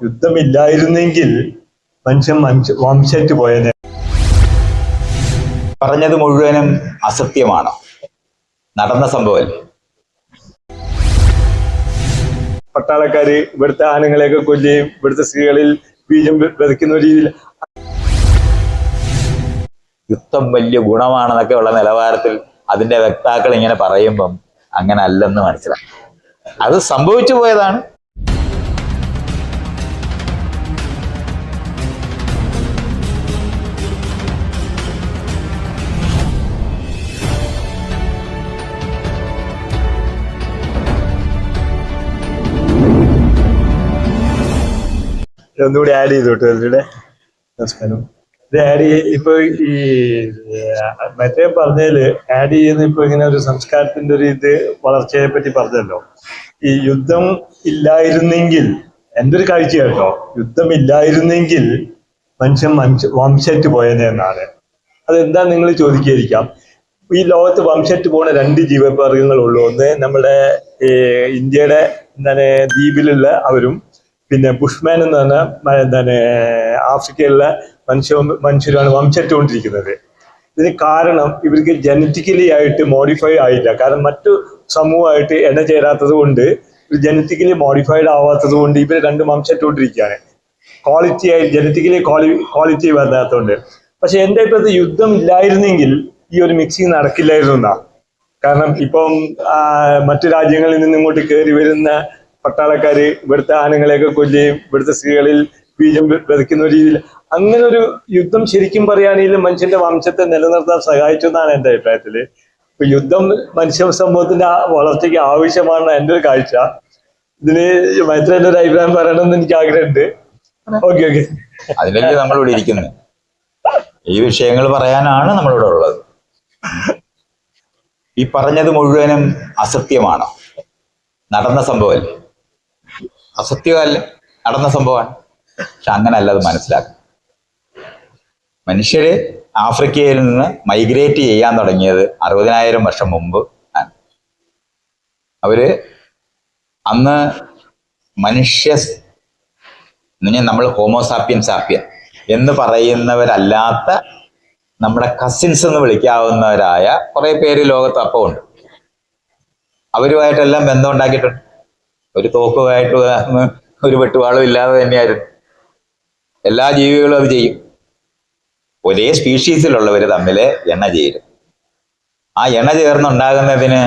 യുദ്ധമില്ലായിരുന്നെങ്കിൽ മനുഷ്യൻ മനുഷ്യ വംശറ്റ് പോയത്. പറഞ്ഞത് മുഴുവനും അസത്യമാണ്. നടന്ന സംഭവം. പട്ടാളക്കാര് ഇവിടുത്തെ ആനങ്ങളെയൊക്കെ കൊല്ലുകയും ഇവിടുത്തെ സ്ത്രീകളിൽ ബീജം വിതയ്ക്കുന്ന രീതിയിൽ യുദ്ധം വലിയ ഗുണമാണെന്നൊക്കെ ഉള്ള നിലവാരത്തിൽ അതിന്റെ വക്താക്കൾ ഇങ്ങനെ പറയുമ്പം അങ്ങനെ അല്ലെന്ന് മനസ്സിലാക്കി അത് സംഭവിച്ചു പോയതാണ്. ഒന്നുകൂടി ആഡ് ചെയ്തോട്ടെ അതിലൂടെ നമസ്കാരം ഇത് ആഡ് ചെയ്യ ഇപ്പൊ ഈ മറ്റേ പറഞ്ഞതിൽ ആഡ് ചെയ്യുന്ന ഇപ്പൊ ഇങ്ങനെ ഒരു സംസ്കാരത്തിന്റെ ഒരു ഇത് വളർച്ചയെ പറ്റി പറഞ്ഞല്ലോ. ഈ യുദ്ധം ഇല്ലായിരുന്നെങ്കിൽ എന്റെ ഒരു കാഴ്ച കേട്ടോ? യുദ്ധം ഇല്ലായിരുന്നെങ്കിൽ മനുഷ്യൻ മനുഷ്യ വംശറ്റ് പോയത് എന്നാണ്. അതെന്താ നിങ്ങൾ ചോദിക്കാതിരിക്കാം? ഈ ലോകത്ത് വംശറ്റ് പോണ രണ്ട് ജീവവർഗങ്ങളുള്ളൂ ഒന്ന് നമ്മുടെ ഇന്ത്യയുടെ എന്താണ് ദ്വീപിലുള്ള അവരും പിന്നെ ബുഷ്മാൻ എന്ന് പറഞ്ഞ മ- എന്താണ് ആഫ്രിക്കയിലുള്ള മനുഷ്യ മനുഷ്യരാണ് വംശറ്റുകൊണ്ടിരിക്കുന്നത് ഇതിന് കാരണം ഇവർക്ക് ജനറ്റിക്കലി ആയിട്ട് മോഡിഫൈ ആയില്ല. കാരണം മറ്റു സമൂഹമായിട്ട് എണ്ണ ചേരാത്തത് കൊണ്ട് ജനറ്റിക്കലി മോഡിഫൈഡ് ആവാത്തത് കൊണ്ട് ഇവർ രണ്ടും വംശറ്റുകൊണ്ടിരിക്കുകയാണ് ക്വാളിറ്റി ആയി ജനറ്റിക്കലി ക്വാളി ക്വാളിറ്റി വരാത്തതുകൊണ്ട്. പക്ഷെ എന്റെ ഇപ്പോഴത്തെ യുദ്ധം ഇല്ലായിരുന്നെങ്കിൽ ഈ ഒരു മിക്സിങ് നടക്കില്ലായിരുന്നു എന്നാ. കാരണം ഇപ്പം മറ്റു രാജ്യങ്ങളിൽ നിന്ന് ഇങ്ങോട്ട് കയറി വരുന്ന പട്ടാളക്കാര് ഇവിടുത്തെ ആനങ്ങളെയൊക്കെ കൊല്ലുകയും ഇവിടുത്തെ സ്ത്രീകളിൽ ബീജം വിതയ്ക്കുന്ന രീതിയിൽ അങ്ങനെ ഒരു യുദ്ധം ശരിക്കും പറയുകയാണെങ്കിൽ മനുഷ്യന്റെ വംശത്തെ നിലനിർത്താൻ സഹായിച്ചു എന്നാണ് എന്റെ അഭിപ്രായത്തിൽ. യുദ്ധം മനുഷ്യ സമൂഹത്തിന്റെ വളർച്ചയ്ക്ക് ആവശ്യമാണ് എന്റെ ഒരു കാഴ്ച. ഇതിന് മൈത്രേന്റെ ഒരു അഭിപ്രായം പറയണമെന്ന് എനിക്ക് ആഗ്രഹമുണ്ട്. Okay okay. അതിലല്ലേ നമ്മളിവിടെ ഇരിക്കുന്നത്. ഈ വിഷയങ്ങൾ പറയാനാണ് നമ്മളിവിടെ ഉള്ളത്. ഈ പറഞ്ഞത് മുഴുവനും അസത്യമാണോ. നടന്ന സംഭവമല്ലേ? അസത്യമല്ല നടന്ന സംഭവമാണ്. പക്ഷെ അങ്ങനല്ല അത് മനസ്സിലാക്കും മനുഷ്യര് ആഫ്രിക്കയിൽ നിന്ന് മൈഗ്രേറ്റ് ചെയ്യാൻ തുടങ്ങിയത് അറുപതിനായിരം വർഷം മുമ്പ് ആണ്. അവർ അന്ന് മനുഷ്യ നമ്മൾ ഹോമോസാപ്യൻ സാപ്യൻ എന്ന് പറയുന്നവരല്ലാത്ത നമ്മുടെ കസിൻസ് എന്ന് വിളിക്കാവുന്നവരായ കുറെ പേര് ലോകത്ത് അപ്പം ഉണ്ട് അവരുമായിട്ടെല്ലാം ബന്ധം ഉണ്ടാക്കിയിട്ടുണ്ട്. ഒരു തോക്കുമായിട്ട് ഒരു വെട്ടുവാളും ഇല്ലാതെ തന്നെയായിരുന്നു. എല്ലാ ജീവികളും അത് ചെയ്യും. ഒരേ സ്പീഷീസിലുള്ളവർ തമ്മിൽ എണ്ണ ചേരും. ആ എണ്ണ ചേർന്നുണ്ടാകുന്നതിന്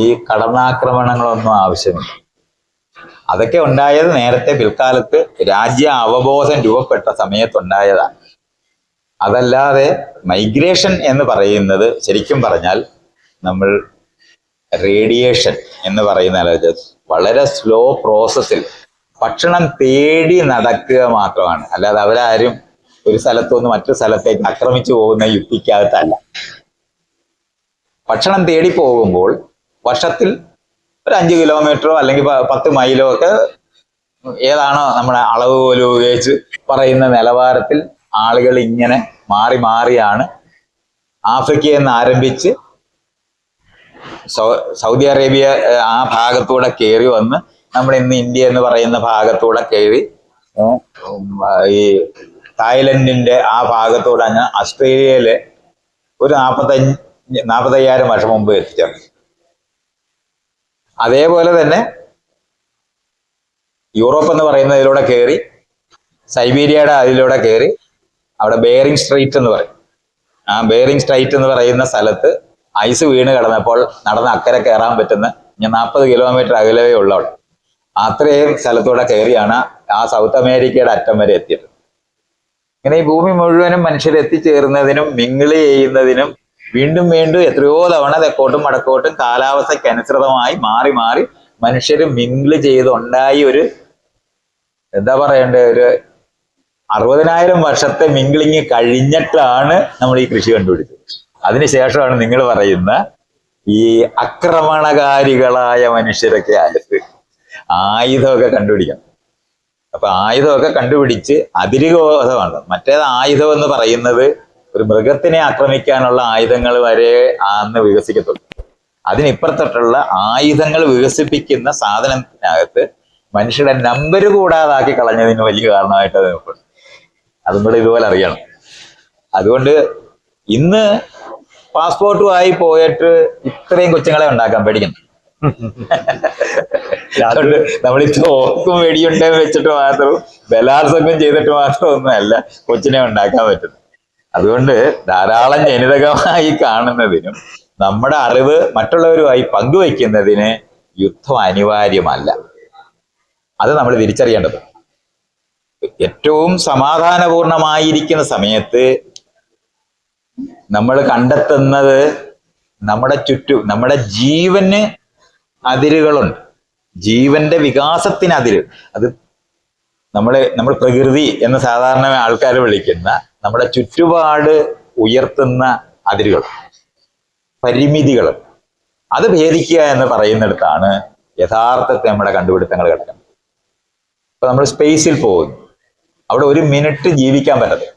ഈ കടന്നാക്രമണങ്ങളൊന്നും ആവശ്യമില്ല. അതൊക്കെ ഉണ്ടായത് നേരത്തെ പിൽക്കാലത്ത് രാജ്യ അവബോധം രൂപപ്പെട്ട സമയത്തുണ്ടായതാണ്. അതല്ലാതെ മൈഗ്രേഷൻ എന്ന് പറയുന്നത് ശരിക്കും പറഞ്ഞാൽ നമ്മൾ റേഡിയേഷൻ എന്ന് പറയുന്ന വളരെ സ്ലോ പ്രോസസ്സിൽ ഭക്ഷണം തേടി നടക്കുക മാത്രമാണ്. അല്ലാതെ അവരാരും ഒരു സ്ഥലത്തുനിന്ന് മറ്റൊരു സ്ഥലത്തേക്ക് ആക്രമിച്ചു പോകുന്ന യുക്തിക്കകത്തല്ല. ഭക്ഷണം തേടി പോകുമ്പോൾ വർഷത്തിൽ ഒരു അഞ്ച് കിലോമീറ്ററോ അല്ലെങ്കിൽ പത്ത് മൈലോ ഒക്കെ ഏതാണോ നമ്മുടെ അളവ് പോലും ഉപയോഗിച്ച് പറയുന്ന നിലവാരത്തിൽ ആളുകൾ ഇങ്ങനെ മാറി മാറിയാണ് ആഫ്രിക്കയിൽ നിന്ന് ആരംഭിച്ച് സൗദി അറേബ്യ ആ ഭാഗത്തൂടെ കയറി വന്ന് നമ്മുടെ ഇന്ന് ഇന്ത്യ എന്ന് പറയുന്ന ഭാഗത്തൂടെ കയറി ഈ തായ്ലൻഡിന്റെ ആ ഭാഗത്തൂടെ അങ്ങ് ഓസ്ട്രേലിയയിൽ ഒരു നാൽപ്പത്തഞ്ച് നാൽപ്പത്തയ്യായിരം വർഷം മുമ്പ് എത്തിച്ചേർന്നു. അതേപോലെ തന്നെ യൂറോപ്പ് എന്ന് പറയുന്നതിലൂടെ കയറി സൈബീരിയയുടെ അതിലൂടെ കയറി അവിടെ ബേറിംഗ് സ്ട്രൈറ്റ് എന്ന് പറയും. ആ ബേറിംഗ് സ്ട്രൈറ്റ് എന്ന് പറയുന്ന സ്ഥലത്ത് ഐസ് വീണ് കിടന്നപ്പോൾ നടന്ന് അക്കരെ കയറാൻ പറ്റുന്ന ഞാൻ നാൽപ്പത് കിലോമീറ്റർ അകലവേ ഉള്ളവൾ. അത്രയും സ്ഥലത്തൂടെ കയറിയാണ് ആ സൗത്ത് അമേരിക്കയുടെ അറ്റം വരെ എത്തിയത്. ഇങ്ങനെ ഈ ഭൂമി മുഴുവനും മനുഷ്യർ എത്തിച്ചേരുന്നതിനും മിങ്കിൾ ചെയ്യുന്നതിനും വീണ്ടും വീണ്ടും എത്രയോ തവണ തെക്കോട്ടും വടക്കോട്ടും കാലാവസ്ഥയ്ക്ക് അനുസൃതമായി മാറി മാറി മനുഷ്യർ മിങ്കിൾ ചെയ്തുണ്ടായി ഒരു എന്താ പറയണ്ടേ ഒരു അറുപതിനായിരം വർഷത്തെ മിങ്കിളിങ് കഴിഞ്ഞിട്ടാണ് നമ്മൾ ഈ കൃഷി കണ്ടുപിടിച്ചത്. അതിനുശേഷമാണ് നിങ്ങൾ പറയുന്ന ഈ ആക്രമണകാരികളായ മനുഷ്യരൊക്കെ ആയത്. ആയുധമൊക്കെ കണ്ടുപിടിക്കണം. അപ്പൊ ആയുധമൊക്കെ കണ്ടുപിടിച്ച് അതിരികോധമാണ് മറ്റേത് ആയുധം എന്ന് പറയുന്നത് ഒരു മൃഗത്തിനെ ആക്രമിക്കാനുള്ള ആയുധങ്ങൾ വരെ അന്ന് വികസിക്കത്തുള്ളൂ. അതിനിപ്പുറത്തോട്ടുള്ള ആയുധങ്ങൾ വികസിപ്പിക്കുന്ന സാധനത്തിനകത്ത് മനുഷ്യരുടെ നമ്പർ കൂടാതാക്കി കളഞ്ഞതിന് വലിയ കാരണമായിട്ട് അത് അതും കൂടെ ഇതുപോലെ അറിയണം. അതുകൊണ്ട് ഇന്ന് പാസ്പോർട്ടുമായി പോയിട്ട് ഇത്രയും കൊച്ചുങ്ങളെ ഉണ്ടാക്കാൻ പേടിക്കുന്നു നമ്മൾ ഈ തോക്കും വെടിയുണ്ടെന്ന് വെച്ചിട്ട് മാത്രം ബലാത്സംഗം ചെയ്തിട്ട് മാത്രം ഒന്നുമല്ല കൊച്ചിനെ ഉണ്ടാക്കാൻ പറ്റുന്നത്. അതുകൊണ്ട് ധാരാളം ജനിതകമായി കാണുന്നതിനും നമ്മുടെ അറിവ് മറ്റുള്ളവരുമായി പങ്കുവയ്ക്കുന്നതിന് യുദ്ധം അനിവാര്യമല്ല. അത് നമ്മൾ തിരിച്ചറിയേണ്ടത് ഏറ്റവും സമാധാനപൂർണമായിരിക്കുന്ന സമയത്ത് നമ്മൾ കണ്ടെത്തുന്നത് നമ്മുടെ ചുറ്റും നമ്മുടെ ജീവന് അതിരുകളുണ്ട്. ജീവന്റെ വികാസത്തിന് അതിര്. അത് നമ്മളെ നമ്മൾ പ്രകൃതി എന്ന് സാധാരണ ആൾക്കാർ വിളിക്കുന്ന നമ്മുടെ ചുറ്റുപാട് ഉയർത്തുന്ന അതിരുകൾ പരിമിതികൾ. അത് ഭേദിക്കുക എന്ന് പറയുന്നിടത്താണ് യഥാർത്ഥത്തെ നമ്മുടെ കണ്ടുപിടുത്തങ്ങൾ കിടക്കുന്നത്. ഇപ്പൊ നമ്മൾ സ്പേസിൽ പോകുന്നു. അവിടെ ഒരു മിനിറ്റ് ജീവിക്കാൻ പറ്റത്തില്ല.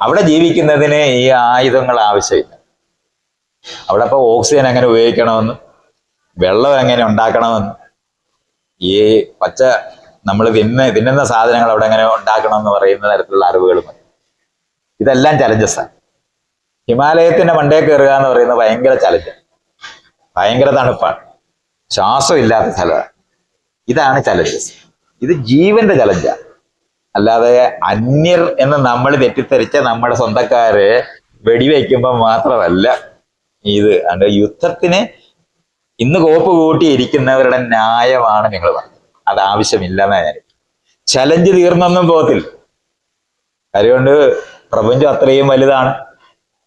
അവിടെ ജീവിക്കുന്നതിന് ഈ ആയുധങ്ങൾ ആവശ്യമില്ല. അവിടെ ഇപ്പൊ ഓക്സിജൻ എങ്ങനെ ഉപയോഗിക്കണമെന്ന് വെള്ളം എങ്ങനെ ഉണ്ടാക്കണമെന്ന് ഈ പച്ച നമ്മൾ തിന്ന തിന്നുന്ന സാധനങ്ങൾ അവിടെ എങ്ങനെ ഉണ്ടാക്കണമെന്ന് പറയുന്ന തരത്തിലുള്ള അറിവുകൾ മതി. ഇതെല്ലാം ചലഞ്ചസാണ് ഹിമാലയത്തിന്റെ മണ്ടേ കയറുക എന്ന് പറയുന്നത് ഭയങ്കര ചലഞ്ച് ഭയങ്കര തണുപ്പാണ്. ശ്വാസം ഇല്ലാത്ത സ്ഥലമാണ്. ഇതാണ് ചലഞ്ചസ് ഇത് ജീവന്റെ ചലഞ്ചാണ് അല്ലാതെ അന്യർ എന്ന് നമ്മൾ തെറ്റിദ്ധരിച്ച നമ്മുടെ സ്വന്തക്കാര് വെടിവെക്കുമ്പോൾ മാത്രമല്ല ഇത്. അത് യുദ്ധത്തിന് ഇന്ന് കോപ്പ് കൂട്ടിയിരിക്കുന്നവരുടെ ന്യായമാണ് നിങ്ങൾ പറഞ്ഞത്. അത് ആവശ്യമില്ലെന്നാ ഞാൻ ചലഞ്ച് തീർന്നൊന്നും പോകത്തില്ല. അതുകൊണ്ട് പ്രപഞ്ചം അത്രയും വലുതാണ്.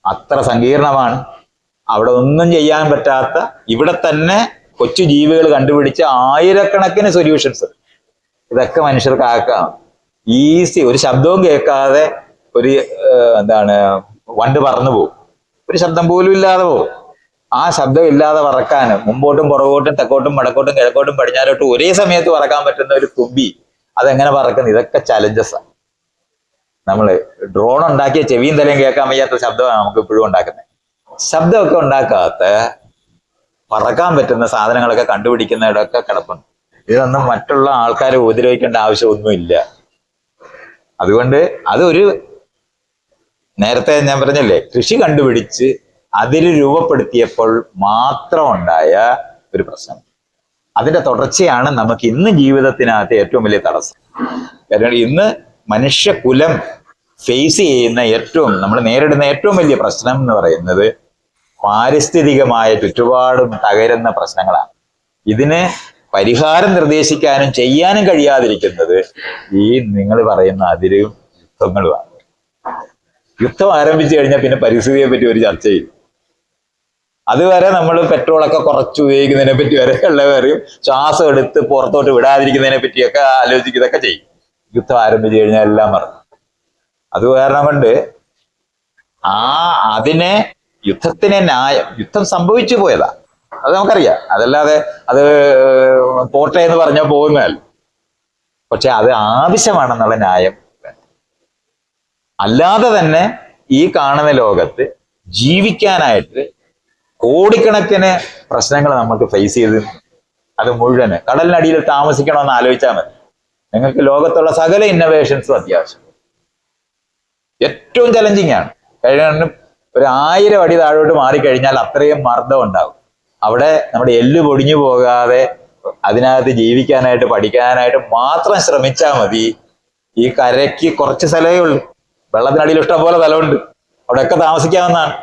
അത്ര സങ്കീർണമാണ്. അവിടെ ഒന്നും ചെയ്യാൻ പറ്റാത്ത ഇവിടെ തന്നെ കൊച്ചു ജീവികൾ കണ്ടുപിടിച്ച ആയിരക്കണക്കിന് സൊല്യൂഷൻസ് ഇതൊക്കെ മനുഷ്യർക്ക് ആക്കാം. ഈസി ഒരു ശബ്ദവും കേൾക്കാതെ ഒരു എന്താണ് വണ്ട് പറന്നു പോകും ഒരു ശബ്ദം പോലും ഇല്ലാതെ പോകും ആ ശബ്ദം ഇല്ലാതെ പറക്കാൻ മുമ്പോട്ടും പുറകോട്ടും തെക്കോട്ടും വടക്കോട്ടും കിഴക്കോട്ടും പടിഞ്ഞാലോട്ടും ഒരേ സമയത്ത് പറക്കാൻ പറ്റുന്ന ഒരു തുമ്പി അതെങ്ങനെ പറക്കുന്നു ഇതൊക്കെ ചലഞ്ചസാണ് നമ്മൾ ഡ്രോൺ ഉണ്ടാക്കിയ ചെവിയും തലയും കേൾക്കാൻ വയ്യാത്ത ശബ്ദമാണ് നമുക്ക് ഇപ്പോഴും ഉണ്ടാക്കുന്നത്. ശബ്ദമൊക്കെ ഉണ്ടാക്കാത്ത പറക്കാൻ പറ്റുന്ന സാധനങ്ങളൊക്കെ കണ്ടുപിടിക്കുന്നവരൊക്കെ കിടപ്പുണ്ട്. ഇതൊന്നും മറ്റുള്ള ആൾക്കാരെ ഉപദ്രവിക്കേണ്ട ആവശ്യമൊന്നുമില്ല. അതുകൊണ്ട് അതൊരു നേരത്തെ ഞാൻ പറഞ്ഞല്ലേ കൃഷി കണ്ടുപിടിച്ച് അതിൽ രൂപപ്പെടുത്തിയപ്പോൾ മാത്രം ഉണ്ടായ ഒരു പ്രശ്നം. അതിന്റെ തുടർച്ചയാണ് നമുക്ക് ഇന്ന് ജീവിതത്തിനകത്ത് ഏറ്റവും വലിയ തടസ്സം. കാരണം ഇന്ന് മനുഷ്യകുലം ഫേസ് ചെയ്യുന്ന ഏറ്റവും നമ്മൾ നേരിടുന്ന ഏറ്റവും വലിയ പ്രശ്നം എന്ന് പറയുന്നത് പാരിസ്ഥിതികമായ ചുറ്റുപാടും തകരുന്ന പ്രശ്നങ്ങളാണ്. ഇതിന് പരിഹാരം നിർദ്ദേശിക്കാനും ചെയ്യാനും കഴിയാതിരിക്കുന്നത് ഈ നിങ്ങൾ പറയുന്ന അതിരും യുദ്ധങ്ങളുമാണ്. യുദ്ധം ആരംഭിച്ചു കഴിഞ്ഞാൽ പിന്നെ പരിസ്ഥിതിയെ പറ്റി ഒരു ചർച്ചയില്ല. അതുവരെ നമ്മൾ പെട്രോളൊക്കെ കുറച്ച് ഉപയോഗിക്കുന്നതിനെ പറ്റി വരെ ഉള്ളവരെയും ശ്വാസം എടുത്ത് പുറത്തോട്ട് വിടാതിരിക്കുന്നതിനെ പറ്റിയൊക്കെ ആലോചിക്കുന്നതൊക്കെ ചെയ്യും. യുദ്ധം ആരംഭിച്ചു കഴിഞ്ഞാൽ എല്ലാം മറന്നു. അത് കാരണം കൊണ്ട് ആ അതിനെ യുദ്ധത്തിനെ ന്യായം യുദ്ധം സംഭവിച്ചു പോയതാ. അത് നമുക്കറിയാം. അതല്ലാതെ അത് പോട്ടെ എന്ന് പറഞ്ഞാൽ പോകുന്നതല്ല. പക്ഷെ അത് ആവശ്യമാണെന്നുള്ള ന്യായം അല്ലാതെ തന്നെ ഈ കാണുന്ന ലോകത്ത് ജീവിക്കാനായിട്ട് കോടിക്കണക്കിന് പ്രശ്നങ്ങൾ നമുക്ക് ഫേസ് ചെയ്ത് അത് മുഴുവൻ. കടലിനടിയിൽ താമസിക്കണമെന്ന് ആലോചിച്ചാൽ മതി. നിങ്ങൾക്ക് ലോകത്തുള്ള സകല ഇന്നോവേഷൻസും അത്യാവശ്യം. ഏറ്റവും ചലഞ്ചിങ് ആണ്. കഴിഞ്ഞ ഒരു ആയിരം അടി താഴോട്ട് മാറിക്കഴിഞ്ഞാൽ അത്രയും മർദ്ദം ഉണ്ടാകും അവിടെ നമ്മുടെ എല്ല് പൊടിഞ്ഞു പോകാതെ അതിനകത്ത് ജീവിക്കാനായിട്ട് പഠിക്കാനായിട്ട് മാത്രം ശ്രമിച്ചാൽ മതി. ഈ കരയ്ക്ക് കുറച്ച് സ്ഥലമേ ഉള്ളൂ. വെള്ളത്തിനടിയിൽ ഇഷ്ടംപോലെ സ്ഥലമുണ്ട്. അവിടെയൊക്കെ താമസിക്കാവുന്നതാണ്.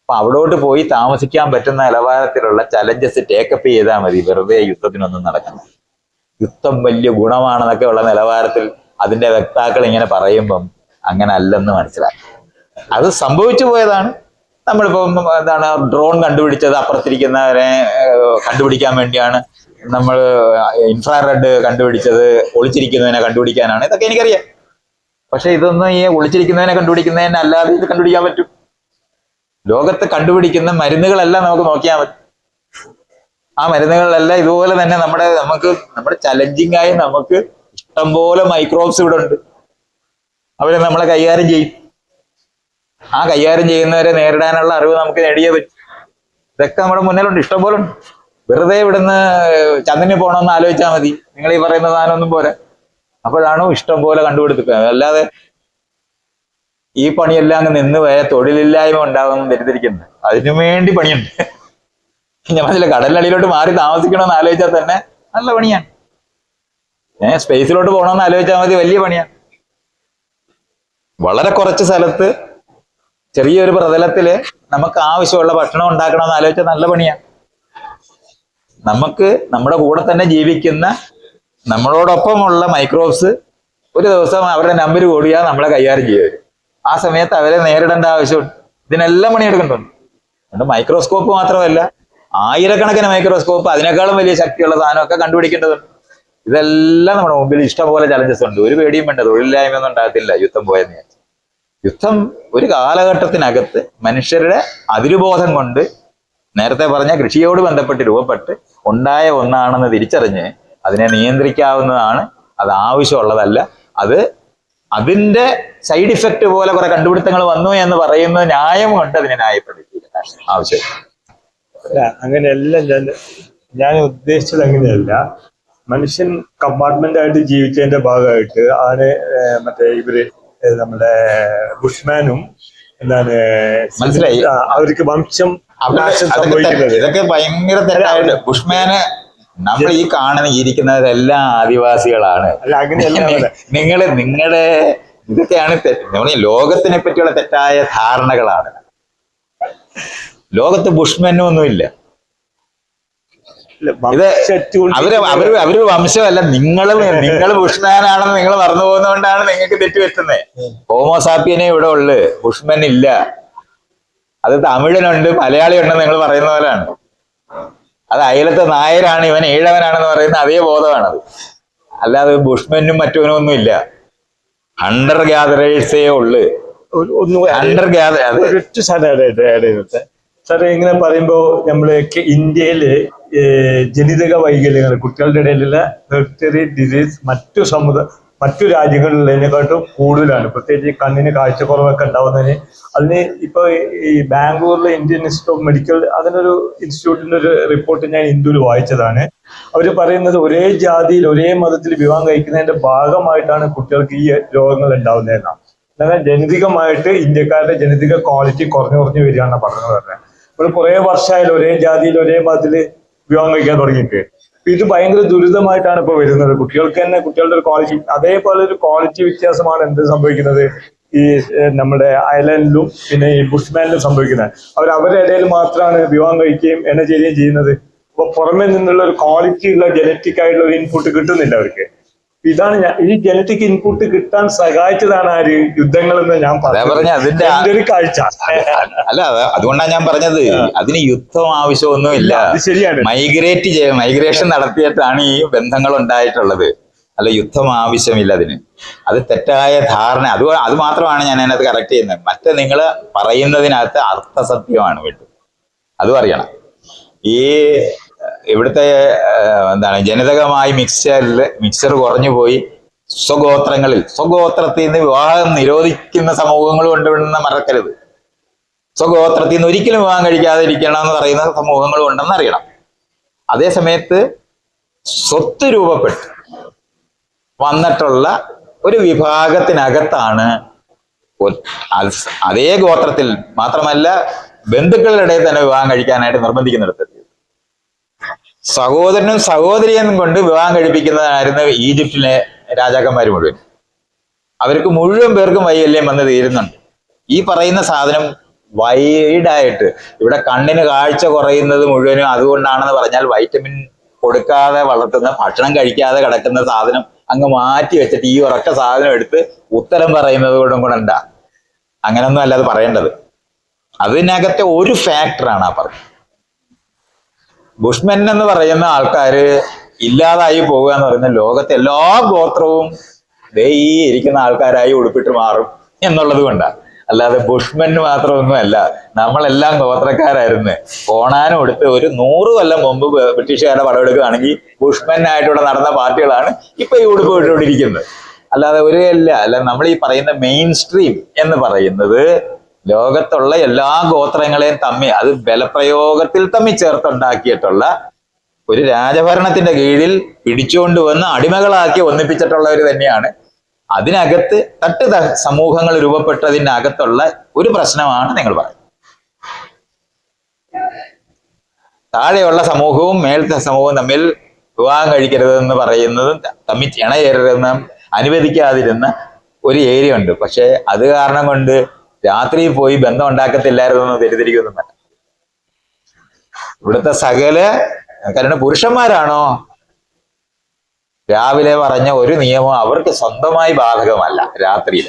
അപ്പൊ അവിടോട്ട് പോയി താമസിക്കാൻ പറ്റുന്ന നിലവാരത്തിലുള്ള ചലഞ്ചസ് ടേക്കപ്പ് ചെയ്താൽ മതി. വെറുതെ യുദ്ധത്തിനൊന്നും നടക്കണം യുദ്ധം വലിയ ഗുണമാണെന്നൊക്കെ ഉള്ള നിലവാരത്തിൽ അതിന്റെ വക്താക്കൾ ഇങ്ങനെ പറയുമ്പം അങ്ങനെ അല്ലെന്ന് മനസ്സിലാക്കി. അത് സംഭവിച്ചു പോയതാണ്. നമ്മളിപ്പം എന്താണ് ഡ്രോൺ കണ്ടുപിടിച്ചത് അപ്പുറത്തിരിക്കുന്നവരെ കണ്ടുപിടിക്കാൻ വേണ്ടിയാണ് നമ്മൾ ഇൻഫ്രാറെഡ് കണ്ടുപിടിച്ചത് ഒളിച്ചിരിക്കുന്നതിനെ കണ്ടുപിടിക്കാനാണ്. ഇതൊക്കെ എനിക്കറിയാം. പക്ഷെ ഇതൊന്നും ഈ ഒളിച്ചിരിക്കുന്നതിനെ കണ്ടുപിടിക്കുന്നതിനെ അല്ലാതെ ഇത് കണ്ടുപിടിക്കാൻ പറ്റും. ലോകത്ത് കണ്ടുപിടിക്കുന്ന മരുന്നുകളെല്ലാം നമുക്ക് നോക്കിയാൽ മതി. ആ മരുന്നുകളെല്ലാം ഇതുപോലെ തന്നെ നമ്മുടെ നമുക്ക് നമ്മുടെ ചലഞ്ചിങ് ആയി നമുക്ക് ഇഷ്ടംപോലെ മൈക്രോബ്സ് ഇവിടെ ഉണ്ട് അവരെ നമ്മളെ കൈകാര്യം ചെയ്യും. ആ കൈകാര്യം ചെയ്യുന്നവരെ നേരിടാനുള്ള അറിവ് നമുക്ക് നേടിയേ പറ്റും. ഇതൊക്കെ നമ്മുടെ മുന്നിലുണ്ട്. ഇഷ്ടംപോലെ ഉണ്ട്. വെറുതെ ഇവിടുന്ന് ചന്ദ്രന് പോകണമെന്ന് ആലോചിച്ചാൽ മതി. നിങ്ങൾ ഈ പറയുന്ന സാധനമൊന്നും പോരാ. അപ്പോഴാണ് ഇഷ്ടം പോലെ കണ്ടുപിടുത്തത് അല്ലാതെ ഈ പണിയെല്ലാം അങ്ങ് നിന്ന് പോയ തൊഴിലില്ലായ്മ ഉണ്ടാകുമെന്ന് തെറ്റിദ്ധരിക്കുന്നത് അതിനു വേണ്ടി പണിയുണ്ട്. ഞാൻ മനസ്സിലെ കടലടിയിലോട്ട് മാറി താമസിക്കണമെന്ന് ആലോചിച്ചാൽ തന്നെ നല്ല പണിയാണ്. ഏഹ് സ്പേസിലോട്ട് പോകണമെന്ന് ആലോചിച്ചാൽ മതി വലിയ പണിയാണ്. വളരെ കുറച്ച് സ്ഥലത്ത് ചെറിയൊരു പ്രതലത്തിൽ നമുക്ക് ആവശ്യമുള്ള ഭക്ഷണം ഉണ്ടാക്കണമെന്ന് ആലോചിച്ചാൽ നല്ല പണിയാണ് നമുക്ക് നമ്മുടെ കൂടെ തന്നെ ജീവിക്കുന്ന നമ്മളോടൊപ്പമുള്ള മൈക്രോബ്സ് ഒരു ദിവസം അവരുടെ നമ്പർ കൂടിയാൽ നമ്മളെ കൈകാര്യം ചെയ്യും ആ സമയത്ത് അവരെ നേരിടേണ്ട ആവശ്യം ഇതിനെല്ലാം പണിയെടുക്കുന്നുണ്ട്. അതുകൊണ്ട് മൈക്രോസ്കോപ്പ് മാത്രമല്ല ആയിരക്കണക്കിന് മൈക്രോസ്കോപ്പ് അതിനേക്കാളും വലിയ ശക്തിയുള്ള സാധനമൊക്കെ കണ്ടുപിടിക്കേണ്ടതുണ്ട്. ഇതെല്ലാം നമ്മുടെ മുമ്പിൽ ഇഷ്ടംപോലെ ചലഞ്ചസ് ഉണ്ട്. ഒരു പേടിയും വേണ്ട തൊഴിലില്ലായ്മ ഒന്നും ഉണ്ടാകത്തില്ല യുദ്ധം പോയെന്ന് വിചാരിച്ച്. യുദ്ധം ഒരു കാലഘട്ടത്തിനകത്ത് മനുഷ്യരുടെ അതിരുബോധം കൊണ്ട് നേരത്തെ പറഞ്ഞ കൃഷിയോട് ബന്ധപ്പെട്ട് രൂപപ്പെട്ട് ഉണ്ടായ ഒന്നാണെന്ന് തിരിച്ചറിഞ്ഞ് അതിനെ നിയന്ത്രിക്കാവുന്നതാണ് അത് ആവശ്യമുള്ളതല്ല. അത് അതിന്റെ സൈഡ് ഇഫക്റ്റ് പോലെ കുറെ കണ്ടുപിടുത്തങ്ങൾ വന്നു എന്ന് പറയുന്ന ന്യായം കൊണ്ട് അതിനെ ന്യായപ്പെടുത്തിയില്ല. ആവശ്യം അങ്ങനെയല്ല ഞാൻ ഞാൻ ഉദ്ദേശിച്ചത് അങ്ങനെയല്ല. മനുഷ്യൻ കമ്പാർട്ട്മെന്റ് ആയിട്ട് ജീവിച്ചതിന്റെ ഭാഗമായിട്ട് ആണ് മറ്റേ ഇവർ നമ്മുടെ ബുഷ്മാനും എന്താണ് മനസ്സിലായി. അവർക്ക് വംശം അവകാശം സംഭവിക്കുന്നത്. ഇതൊക്കെ ഭയങ്കര തെറ്റായിട്ട് ബുഷ്മാന് നമ്മൾ ഈ കാണുന്ന ഇരിക്കുന്നവരെല്ലാം ആദിവാസികളാണ്. നിങ്ങൾ നിങ്ങളുടെ ഇതൊക്കെയാണ് തെറ്റ്. ലോകത്തിനെ പറ്റിയുള്ള തെറ്റായ ധാരണകളാണ്. ലോകത്ത് ബുഷ്മെന്നും ഒന്നുമില്ല. ഇല്ല, ഇത് അവർ അവർ അവർ വംശമല്ല നിങ്ങളും നിങ്ങൾ ബുഷ്മാനാണെന്ന് നിങ്ങൾ മറന്നു പോകുന്നതുകൊണ്ടാണ് നിങ്ങൾക്ക് തെറ്റുപറ്റുന്നത് ഹോമോസാപ്പിയനെ ഇവിടെ ഉള്ളു ബുഷ്മൻ ഇല്ല. അത് തമിഴനുണ്ട് മലയാളി ഉണ്ടെന്ന് നിങ്ങൾ പറയുന്ന പോലെയാണ്. അത് അയലത്തെ നായരാണ് ഇവൻ ഏഴവനാണെന്ന് പറയുന്ന അതേ ബോധമാണത്. അല്ലാതെ ബുഷ്മനും മറ്റവനും ഒന്നും ഇല്ല. അണ്ടർ ഗ്യാദറേഴ്സേ ഉള്ളു. ഒരു- ഒന്ന് സാറേ ഇങ്ങനെ പറയുമ്പോ നമ്മൾ ഇന്ത്യയിൽ ജനിതക വൈകല്യങ്ങൾ കുട്ടികളുടെ ഇടയിലുള്ള ഹെറിറ്ററി ഡിസീസ് മറ്റു സമുദായ മറ്റു രാജ്യങ്ങളിലതിനെക്കാട്ടും കൂടുതലാണ്. പ്രത്യേകിച്ച് കണ്ണിന് കാഴ്ചക്കുറവൊക്കെ ഉണ്ടാവുന്നതിന്. അതിന് ഇപ്പൊ ഈ ബാംഗ്ലൂരിലെ ഇന്ത്യൻ ഇൻസ്റ്റിറ്റ്യൂട്ട് ഓഫ് മെഡിക്കൽ അതിനൊരു ഇൻസ്റ്റിറ്റ്യൂട്ടിന്റെ ഒരു റിപ്പോർട്ട് ഞാൻ ഇന്ത്യയിൽ വായിച്ചതാണ്. അവർ പറയുന്നത് ഒരേ ജാതിയിൽ ഒരേ മതത്തിൽ വിവാഹം കഴിക്കുന്നതിന്റെ ഭാഗമായിട്ടാണ് കുട്ടികൾക്ക് ഈ രോഗങ്ങൾ ഉണ്ടാവുന്നതെന്നാണ്. എന്നാൽ ജനിതകമായിട്ട് ഇന്ത്യക്കാരുടെ ജനിതക ക്വാളിറ്റി കുറഞ്ഞു കുറഞ്ഞു വരികയാണ് പറഞ്ഞത് പറഞ്ഞത്. ഇപ്പോൾ കുറെ വർഷമായാലും ഒരേ ജാതിയിൽ ഒരേ മതിൽ വിവാഹം കഴിക്കാൻ തുടങ്ങിയിട്ട്. ഇത് ഭയങ്കര ദുരിതമായിട്ടാണ് ഇപ്പൊ വരുന്നത്. കുട്ടികൾക്ക് തന്നെ കുട്ടികളുടെ ഒരു ക്വാളിറ്റി അതേപോലെ ഒരു ക്വാളിറ്റി വ്യത്യാസമാണ് എന്ത് സംഭവിക്കുന്നത്? ഈ നമ്മുടെ അയലൻഡിലും പിന്നെ ഈ ബുഷ്മാനിലും സംഭവിക്കുന്നത്. അവർ അവരുടെ ഇടയിൽ മാത്രമാണ് വിവാഹം കഴിക്കുകയും എണ്ണ ചെയ്യുകയും ചെയ്യുന്നത്. അപ്പൊ പുറമെ നിന്നുള്ള ഒരു ക്വാളിറ്റി ഉള്ള ജനറ്റിക് ആയിട്ടുള്ള ഒരു ഇൻപുട്ട് കിട്ടുന്നില്ല അവർക്ക്. ഇതാണ് ഞാൻ ഈ ജനറ്റിക് ഇൻപുട്ട് കിട്ടാൻ സഹായിച്ചതാണ് ആര് യുദ്ധങ്ങൾ എന്ന് ഞാൻ പറഞ്ഞു അതിന്റെ ഒരു കാഴ്ച. അല്ല അതുകൊണ്ടാണ് ഞാൻ പറഞ്ഞത്. അതിന് യുദ്ധം ആവശ്യമൊന്നുമില്ല അത് ശരിയാണ്. മൈഗ്രേറ്റ് ചെയ്യ മൈഗ്രേഷൻ നടത്തിയിട്ടാണ് ഈ ബന്ധങ്ങൾ ഉണ്ടായിട്ടുള്ളത്. അല്ല യുദ്ധം ആവശ്യമില്ല അതിന്. അത് തെറ്റായ ധാരണ. അത് അത് മാത്രമാണ് ഞാൻ അതിനകത്ത് കറക്റ്റ് ചെയ്യുന്നത്. മറ്റേ നിങ്ങൾ പറയുന്നതിനകത്ത് അർത്ഥസത്യമാണ് വേണ്ടത് അതും അറിയണം ഈ ഇവിടുത്തെ എന്താണ് ജനിതകമായി മിക്സറിൽ മിക്സർ കുറഞ്ഞു പോയി. സ്വഗോത്രങ്ങളിൽ സ്വഗോത്രത്തിൽ നിന്ന് വിവാഹം നിരോധിക്കുന്ന സമൂഹങ്ങൾ ഉണ്ടെന്ന് മറക്കരുത്. സ്വഗോത്രത്തിൽ നിന്ന് ഒരിക്കലും വിവാഹം കഴിക്കാതിരിക്കണം എന്ന് പറയുന്ന സമൂഹങ്ങളും ഉണ്ടെന്ന് അറിയണം. അതേ സമയത്ത് സ്വത്ത് രൂപപ്പെട്ട് വന്നിട്ടുള്ള ഒരു വിഭാഗത്തിനകത്താണ് അതേ ഗോത്രത്തിൽ മാത്രമല്ല ബന്ധുക്കളുടെ ഇടയിൽ തന്നെ വിവാഹം കഴിക്കാനായിട്ട് നിർബന്ധിക്കുന്നിടത്ത്. സഹോദരനും സഹോദരിയും കൊണ്ട് വിവാഹം കഴിപ്പിക്കുന്നതായിരുന്നു ഈജിപ്തിലെ രാജാക്കന്മാർ മുഴുവൻ. അവർക്ക് മുഴുവൻ പേർക്കും വൈകല്യം വന്ന് തീരുന്നുണ്ട്. ഈ പറയുന്ന സാധനം വൈഡായിട്ട് ഇവിടെ കണ്ണിന് കാഴ്ച കുറയുന്നത് മുഴുവനും അതുകൊണ്ടാണെന്ന് പറഞ്ഞാൽ വൈറ്റമിൻ കൊടുക്കാതെ വളർത്തുന്ന ഭക്ഷണം കഴിക്കാതെ കിടക്കുന്ന സാധനം അങ്ങ് മാറ്റി വെച്ചിട്ട് ഈ ഉറക്ക സാധനം എടുത്ത് ഉത്തരം പറയുന്നത് കൊണ്ടും ഉണ്ടാ അങ്ങനൊന്നും അല്ലാതെ പറയേണ്ടത്. അതിനകത്തെ ഒരു ഫാക്ടറാണ് ആ പറഞ്ഞത്. ബുഷ്മെൻ എന്ന് പറയുന്ന ആൾക്കാര് ഇല്ലാതായി പോവുക എന്ന് പറയുന്ന ലോകത്തെ എല്ലാ ഗോത്രവും ദേ ഇരിക്കുന്ന ആൾക്കാരായി ഉടുപ്പിട്ട് മാറും എന്നുള്ളത് കൊണ്ടാണ് അല്ലാതെ ബുഷ്മെൻ മാത്രമൊന്നുമല്ല നമ്മളെല്ലാം ഗോത്രക്കാരായിരുന്നു. പോണാനും എടുത്ത് ഒരു നൂറ് കൊല്ലം മുമ്പ് ബ്രിട്ടീഷുകാരുടെ പടമെടുക്കുകയാണെങ്കിൽ ബുഷ്മെൻ ആയിട്ടിവിടെ നടന്ന പാർട്ടികളാണ് ഇപ്പൊ ഈ ഉടുപ്പ് ഇട്ടുകൊണ്ടിരിക്കുന്നത്. അല്ലാതെ ഒരു അല്ല അല്ല നമ്മൾ ഈ പറയുന്ന മെയിൻ സ്ട്രീം എന്ന് പറയുന്നത് ലോകത്തുള്ള എല്ലാ ഗോത്രങ്ങളെയും തമ്മി അത് ബലപ്രയോഗത്തിൽ തമ്മി ചേർത്തുണ്ടാക്കിയിട്ടുള്ള ഒരു രാജഭരണത്തിന്റെ കീഴിൽ പിടിച്ചുകൊണ്ട് വന്ന് അടിമകളാക്കി ഒന്നിപ്പിച്ചിട്ടുള്ളവർ തന്നെയാണ്. അതിനകത്ത് തട്ട് സമൂഹങ്ങൾ രൂപപ്പെട്ടതിന്റെ അകത്തുള്ള ഒരു പ്രശ്നമാണ് നിങ്ങൾ പറയുന്നത്. താഴെയുള്ള സമൂഹവും മേൽത്ത സമൂഹവും തമ്മിൽ വിവാഹം കഴിക്കരുതെന്ന് പറയുന്നതും തമ്മിൽ ഇണചേരരുതെന്ന് അനുവദിക്കാതിരുന്ന ഒരു ഏരിയ ഉണ്ട്. പക്ഷേ അത് കാരണം കൊണ്ട് രാത്രി പോയി ബന്ധം ഉണ്ടാക്കത്തില്ലായിരുന്നു എന്ന് തെറ്റിദ്ധരിക്കുന്നു ഇവിടുത്തെ സകല കാരണം പുരുഷന്മാരാണോ? രാവിലെ പറഞ്ഞ ഒരു നിയമം അവർക്ക് സ്വന്തമായി ബാധകമല്ല രാത്രിയിൽ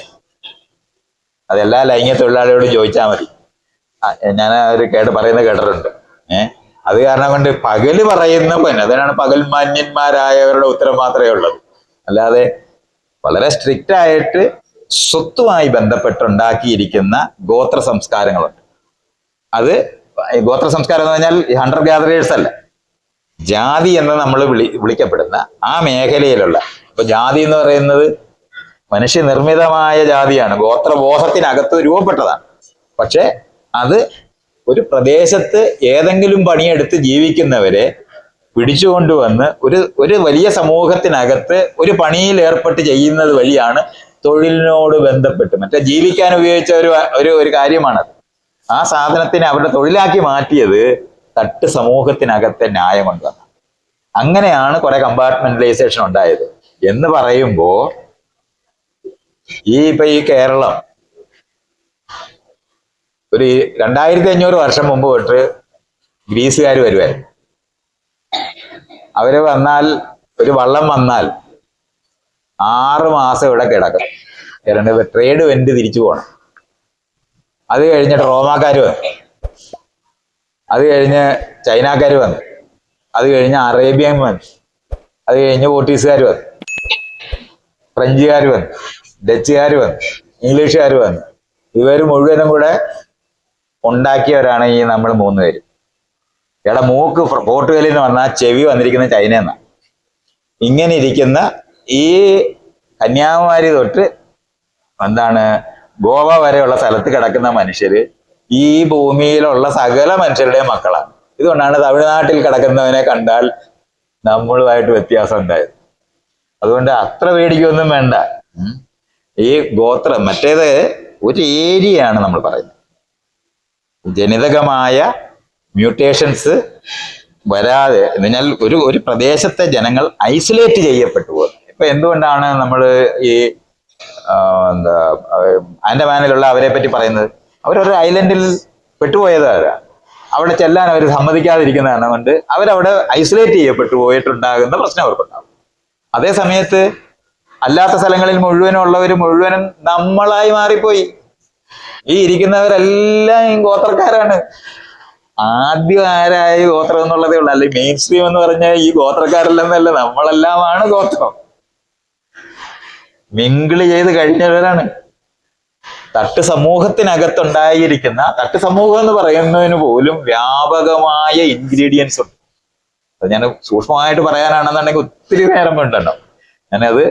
അതെല്ലാ ലൈംഗിക തൊഴിലാളിയോടും ചോദിച്ചാൽ മതി. ഞാൻ ഒരു കേട്ട് പറയുന്നത് കേട്ടിട്ടുണ്ട്. ഏഹ് അത് കാരണം കൊണ്ട് പകൽ പറയുന്ന പിന്നെ അതിനാണ് പകൽ മാന്യന്മാരായവരുടെ ഉത്തരം മാത്രമേ ഉള്ളത് അല്ലാതെ വളരെ സ്ട്രിക്റ്റ് ആയിട്ട് സ്വത്തുമായി ബന്ധപ്പെട്ടുണ്ടാക്കിയിരിക്കുന്ന ഗോത്ര സംസ്കാരങ്ങളുണ്ട്. അത് ഗോത്ര സംസ്കാരം എന്ന് പറഞ്ഞാൽ ഹണ്ടർ ഗ്യാദറേഴ്സ് അല്ല. ജാതി എന്ന് നമ്മൾ വിളി വിളിക്കപ്പെടുന്ന ആ മേഖലയിലുള്ള ഇപ്പൊ ജാതി എന്ന് പറയുന്നത് മനുഷ്യനിർമ്മിതമായ ജാതിയാണ്. ഗോത്രബോധത്തിനകത്ത് രൂപപ്പെട്ടതാണ്. പക്ഷെ അത് ഒരു പ്രദേശത്ത് ഏതെങ്കിലും പണിയെടുത്ത് ജീവിക്കുന്നവരെ പിടിച്ചുകൊണ്ടുവന്ന് ഒരു ഒരു വലിയ സമൂഹത്തിനകത്ത് ഒരു പണിയിൽ ഏർപ്പെട്ട് ചെയ്യുന്നത് വഴിയാണ് തൊഴിലിനോട് ബന്ധപ്പെട്ട് മറ്റേ ജീവിക്കാൻ ഉപയോഗിച്ച ഒരു ഒരു ഒരു കാര്യമാണത്. ആ സാധനത്തിനെ അവരുടെ തൊഴിലാക്കി മാറ്റിയത് തട്ട് സമൂഹത്തിനകത്തെ ന്യായം കൊണ്ടുവന്ന അങ്ങനെയാണ് കുറെ കമ്പാർട്ട്മെന്റലൈസേഷൻ ഉണ്ടായത്. എന്ന് പറയുമ്പോ ഈ ഇപ്പൊ ഈ കേരളം ഒരു രണ്ടായിരത്തി അഞ്ഞൂറ് വർഷം മുമ്പ് തൊട്ട് ഗ്രീസുകാർ വരുവായിരുന്നു. അവർ വന്നാൽ ഒരു വള്ളം വന്നാൽ ആറ് മാസം ഇവിടെ കിടക്കും. ട്രേഡ് വെന്റ് തിരിച്ചു പോകണം അത് കഴിഞ്ഞിട്ട് റോമാക്കാർ വന്നു. അത് കഴിഞ്ഞ് ചൈനക്കാർ വന്നു. അത് കഴിഞ്ഞ് അറേബ്യൻ വന്നു. അത് കഴിഞ്ഞ് പോർട്ടീസുകാർ വന്നു. ഫ്രഞ്ചുകാർ വന്നു. ഡച്ചുകാർ വന്നു. ഇംഗ്ലീഷുകാർ വന്നു. ഇവർ മുഴുവനും കൂടെ ഉണ്ടാക്കിയവരാണ് ഈ നമ്മൾ മൂന്ന് പേര്. എടാ മൂക്ക് പോർട്ടുഗലിൽ നിന്ന് വന്നാൽ ചെവി വന്നിരിക്കുന്ന ചൈന എന്നാണ് ഇങ്ങനെ ഇരിക്കുന്ന ഈ കന്യാകുമാരി തൊട്ട് എന്താണ് ഗോവ വരെയുള്ള സ്ഥലത്ത് കിടക്കുന്ന മനുഷ്യര് ഈ ഭൂമിയിലുള്ള സകല മനുഷ്യരുടെയും മക്കളാണ്. ഇതുകൊണ്ടാണ് തമിഴ്നാട്ടിൽ കിടക്കുന്നവനെ കണ്ടാൽ നമ്മളുമായിട്ട് വ്യത്യാസം ഉണ്ടായത്. അതുകൊണ്ട് അത്ര പേടിക്കൊന്നും വേണ്ട. ഈ ഗോത്രം മറ്റേത് ഒരു ഏരിയയാണ് നമ്മൾ പറയുന്നത്. ജനിതകമായ മ്യൂട്ടേഷൻസ് വരാതെ എന്ന് ഒരു ഒരു പ്രദേശത്തെ ജനങ്ങൾ ഐസൊലേറ്റ് ചെയ്യപ്പെട്ടു പോകുന്നത് ഇപ്പൊ എന്തുകൊണ്ടാണ് നമ്മൾ ഈ എന്താ ആൻഡമാനിലുള്ള അവരെ പറ്റി പറയുന്നത്? അവരൊരു ഐലൻഡിൽ പെട്ടുപോയതാണ് അവിടെ ചെല്ലാൻ അവർ സമ്മതിക്കാതിരിക്കുന്നതാണ് കൊണ്ട് അവരവിടെ ഐസൊലേറ്റ് ചെയ്യപ്പെട്ടു പോയിട്ടുണ്ടാകുന്ന പ്രശ്നം അവർക്കുണ്ടാകും അതേ സമയത്ത് അല്ലാത്ത സ്ഥലങ്ങളിൽ മുഴുവനും ഉള്ളവർ മുഴുവനും നമ്മളായി മാറിപ്പോയി. ഈ ഇരിക്കുന്നവരെല്ലാം ഈ ഗോത്രക്കാരാണ്. ആദ്യം ആരായി ഗോത്രം എന്നുള്ളതേ ഉള്ളൂ. അല്ലെങ്കിൽ മെയിൻ സ്ട്രീം എന്ന് പറഞ്ഞാൽ ഈ ഗോത്രക്കാരല്ലെന്നല്ല നമ്മളെല്ലാമാണ് ഗോത്രം. മിങ്കിൾ ചെയ്ത് കഴിഞ്ഞവരാണ്. തട്ട് സമൂഹത്തിനകത്തുണ്ടായിരിക്കുന്ന തട്ട് സമൂഹം എന്ന് പറയുന്നതിന് പോലും വ്യാപകമായ ഇൻഗ്രീഡിയൻസ് ഉണ്ട്. അത് ഞാൻ സൂക്ഷ്മമായിട്ട് പറയാനാണെന്നുണ്ടെങ്കിൽ ഒത്തിരി നേരം വേണ്ടല്ലോ. ഞാനത്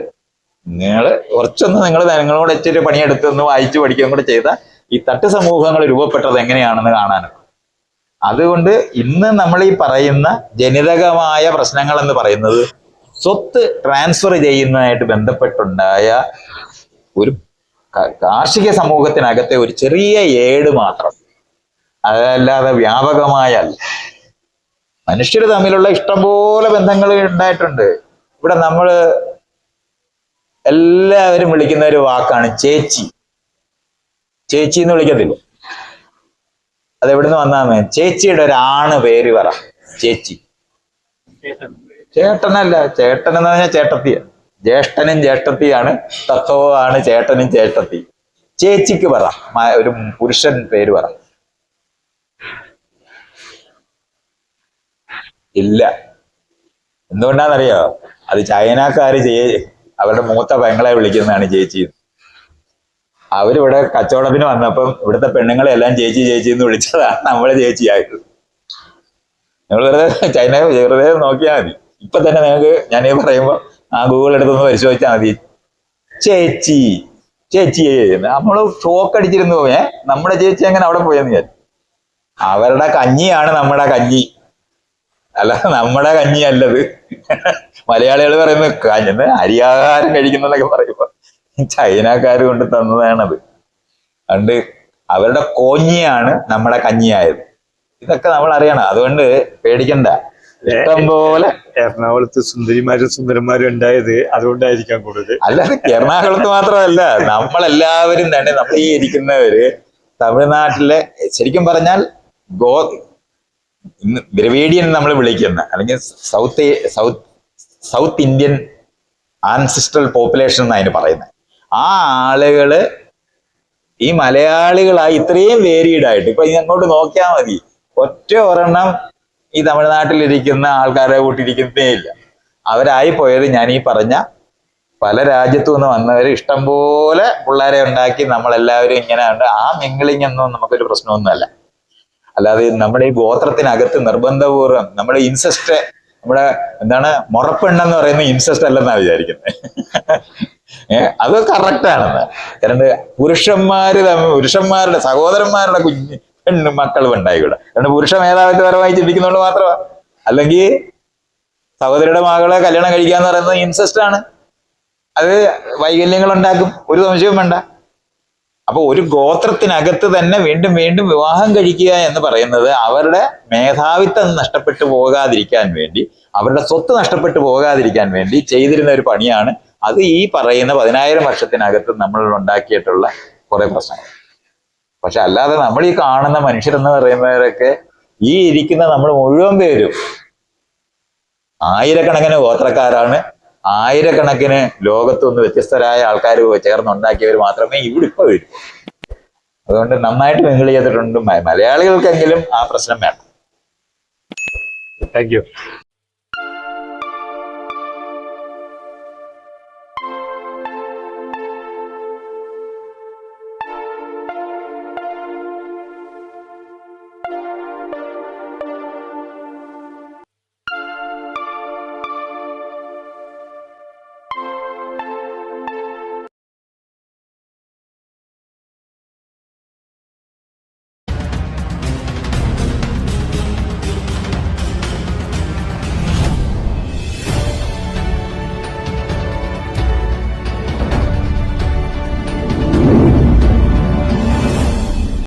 നിങ്ങൾ കുറച്ചൊന്ന് നിങ്ങൾ നിങ്ങളോട് ഇച്ചിരി പണിയെടുത്ത് ഒന്ന് വായിച്ചു പഠിക്കുകയും കൂടെ ചെയ്ത ഈ തട്ട് സമൂഹങ്ങൾ രൂപപ്പെട്ടത് എങ്ങനെയാണെന്ന് കാണാനും. അതുകൊണ്ട് ഇന്ന് നമ്മൾ ഈ പറയുന്ന ജനിതകമായ പ്രശ്നങ്ങൾ എന്ന് പറയുന്നത് സ്വത്ത് ട്രാൻസ്ഫർ ചെയ്യുന്നതായിട്ട് ബന്ധപ്പെട്ടുണ്ടായ ഒരു കാർഷിക സമൂഹത്തിനകത്തെ ഒരു ചെറിയ ഏട് മാത്രം. അതല്ലാതെ വ്യാപകമായല്ല മനുഷ്യർ തമ്മിലുള്ള ഇഷ്ടംപോലെ ബന്ധങ്ങൾ ഉണ്ടായിട്ടുണ്ട്. ഇവിടെ നമ്മൾ എല്ലാവരും വിളിക്കുന്ന ഒരു വാക്കാണ് ചേച്ചി. ചേച്ചി എന്ന് വിളിക്കത്തില്ല? അതെവിടുന്ന് വന്നാമേ ചേച്ചിയുടെ ഒരു ആണ് പേര് പറ. ചേച്ചി. ചേട്ടനല്ല ചേട്ടൻ എന്ന് പറഞ്ഞാൽ ചേട്ടത്തിയാണ് ജ്യേഷ്ഠനും ജ്യേഷ്ഠത്തിയാണ് തത്വമാണ് ചേട്ടനും ചേട്ടത്തി ചേച്ചിക്ക് പറ ഒരു പുരുഷൻ പേര് പറ. ഇല്ല. എന്തുകൊണ്ടാണെന്നറിയോ? അത് ചൈനക്കാര് ചേ അവരുടെ മൂത്ത പെങ്ങളെ വിളിക്കുന്നതാണ് ചേച്ചി. അവരിവിടെ കച്ചവടത്തിന് വന്നപ്പം ഇവിടുത്തെ പെണ്ണുങ്ങളെ എല്ലാം ചേച്ചി ചേച്ചി എന്ന് വിളിച്ചതാണ് നമ്മളെ ചേച്ചിയായത്. നിങ്ങൾ വെറുതെ ചൈന വെറുതെ നോക്കിയാൽ മതി. ഇപ്പൊ തന്നെ നിങ്ങൾക്ക് ഞാൻ ഈ പറയുമ്പോ ആ ഗൂഗിൾ എടുത്തൊന്ന് പരിശോധിച്ചാൽ മതി. ചേച്ചി ചേച്ചി നമ്മൾ ഷോക്ക് അടിച്ചിരുന്നു. ഏ നമ്മുടെ ചേച്ചി അങ്ങനെ അവിടെ പോയെന്ന് ഞാൻ അവരുടെ കഞ്ഞിയാണ് നമ്മുടെ കഞ്ഞി. അല്ല നമ്മുടെ കഞ്ഞിയല്ലത്. മലയാളികൾ പറയുന്നത് കഞ്ഞി അരിയാഹാരം കഴിക്കുന്നതൊക്കെ പറയുമ്പോ ചൈനക്കാർ കൊണ്ട് തന്നതാണത്. അതുകൊണ്ട് അവരുടെ കോഞ്ഞിയാണ് നമ്മുടെ കഞ്ഞിയായത്. ഇതൊക്കെ നമ്മൾ അറിയണം അതുകൊണ്ട് പേടിക്കണ്ട. ഇഷ്ടം പോലെ എറണാകുളത്ത് സുന്ദരിമാരും സുന്ദരന്മാരും ഉണ്ടായത് അതുകൊണ്ടായിരിക്കാം കൂടുതൽ. അല്ല എറണാകുളത്ത് മാത്രമല്ല നമ്മളെല്ലാവരും തന്നെ നമ്മൾ ഈ ഇരിക്കുന്നവര് തമിഴ്നാട്ടിലെ ശരിക്കും പറഞ്ഞാൽ ഗോ ഇന്ന് ദ്രവീഡിയൻ നമ്മൾ വിളിക്കുന്ന അല്ലെങ്കിൽ south south south Indian ancestral population എന്നാണ് അതിന് പറയുന്നത് ആ ആളുകൾ ഈ മലയാളികളായി ഇത്രയും വേരിയഡ് ആയിട്ട് ഇപ്പൊ അങ്ങോട്ട് നോക്കിയാൽ മതി. ഒറ്റ ഒരെണ്ണം ഈ തമിഴ്നാട്ടിലിരിക്കുന്ന ആൾക്കാരെ കൂട്ടിയിരിക്കുന്നേ ഇല്ല. അവരായി പോയത് ഞാൻ ഈ പറഞ്ഞ പല രാജ്യത്തു നിന്ന് വന്നവർ ഇഷ്ടംപോലെ പിള്ളേരെ ഉണ്ടാക്കി നമ്മളെല്ലാവരും ഇങ്ങനെ ഉണ്ട്. ആ മിങ്കിളിങ് ഒന്നും നമുക്കൊരു പ്രശ്നമൊന്നുമല്ല. അല്ലാതെ നമ്മുടെ ഈ ഗോത്രത്തിനകത്ത് നിർബന്ധപൂർവം നമ്മുടെ ഇൻസെസ്റ്റ് നമ്മുടെ എന്താണ് മുറപ്പെണ്ണെന്ന് പറയുന്ന ഇൻസെസ്റ്റ് അല്ലെന്നാ വിചാരിക്കുന്നത് അത് കറക്റ്റ് ആണെന്ന്. കാരണം പുരുഷന്മാര് പുരുഷന്മാരുടെ സഹോദരന്മാരുടെ കുഞ്ഞ് പെണ്ണ് മക്കളും ഉണ്ടായിക്കൂടെ. കാരണം പുരുഷ മേധാവിത്വപരമായി ചിന്തിക്കുന്നതുകൊണ്ട് മാത്രമാ. അല്ലെങ്കിൽ സഹോദരിയുടെ മകളെ കല്യാണം കഴിക്കുക എന്ന് പറയുന്നത് ഇൻസെസ്റ്റ് ആണ്. അത് വൈകല്യങ്ങൾ ഉണ്ടാക്കും ഒരു സംശയവും വേണ്ട. അപ്പൊ ഒരു ഗോത്രത്തിനകത്ത് തന്നെ വീണ്ടും വീണ്ടും വിവാഹം കഴിക്കുക എന്ന് പറയുന്നത് അവരുടെ മേധാവിത്വം നഷ്ടപ്പെട്ടു പോകാതിരിക്കാൻ വേണ്ടി അവരുടെ സ്വത്ത് നഷ്ടപ്പെട്ടു പോകാതിരിക്കാൻ വേണ്ടി ചെയ്തിരുന്ന ഒരു പണിയാണ്. അത് ഈ പറയുന്ന പതിനായിരം വർഷത്തിനകത്ത് നമ്മൾ ഉണ്ടാക്കിയിട്ടുള്ള കുറെ പ്രശ്നങ്ങൾ. പക്ഷെ അല്ലാതെ നമ്മൾ ഈ കാണുന്ന മനുഷ്യരെന്ന് പറയുന്നവരൊക്കെ ഈ ഇരിക്കുന്ന നമ്മൾ മുഴുവൻ പേരും ആയിരക്കണക്കിന് ഗോത്രക്കാരാണ്. ആയിരക്കണക്കിന് ലോകത്തുനിന്ന് വ്യത്യസ്തരായ ആൾക്കാർ ചേർന്നുണ്ടാക്കിയവർ മാത്രമേ ഇവിടെ ഇപ്പൊ വരൂ. അതുകൊണ്ട് നന്നായിട്ട് മിങ്കിൾ ചെയ്തിട്ടുണ്ട്. മലയാളികൾക്കെങ്കിലും ആ പ്രശ്നം വേണം. Thank you